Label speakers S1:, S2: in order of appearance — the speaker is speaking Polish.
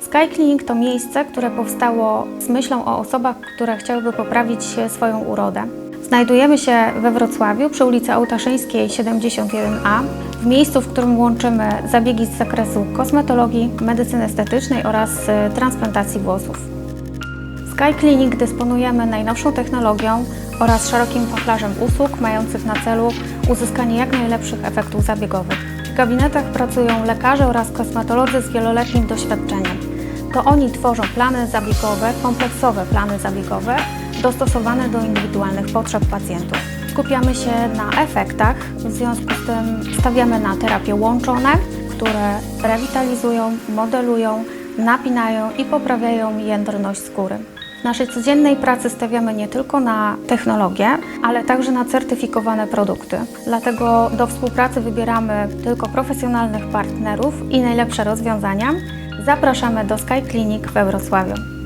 S1: Sky Clinic to miejsce, które powstało z myślą o osobach, które chciałyby poprawić swoją urodę. Znajdujemy się we Wrocławiu przy ulicy Ołtaszyńskiej 71A, w miejscu, w którym łączymy zabiegi z zakresu kosmetologii, medycyny estetycznej oraz y, transplantacji włosów. Sky Clinic dysponujemy najnowszą technologią oraz szerokim wachlarzem usług mających na celu uzyskanie jak najlepszych efektów zabiegowych. Gabinetach pracują lekarze oraz kosmetolodzy z wieloletnim doświadczeniem. To oni tworzą plany zabiegowe, kompleksowe plany zabiegowe dostosowane do indywidualnych potrzeb pacjentów. Skupiamy się na efektach, w związku z tym stawiamy na terapie łączone, które rewitalizują, modelują, napinają i poprawiają jędrność skóry. W naszej codziennej pracy stawiamy nie tylko na technologię, ale także na certyfikowane produkty. Dlatego do współpracy wybieramy tylko profesjonalnych partnerów i najlepsze rozwiązania. Zapraszamy do Sky Clinic we Wrocławiu.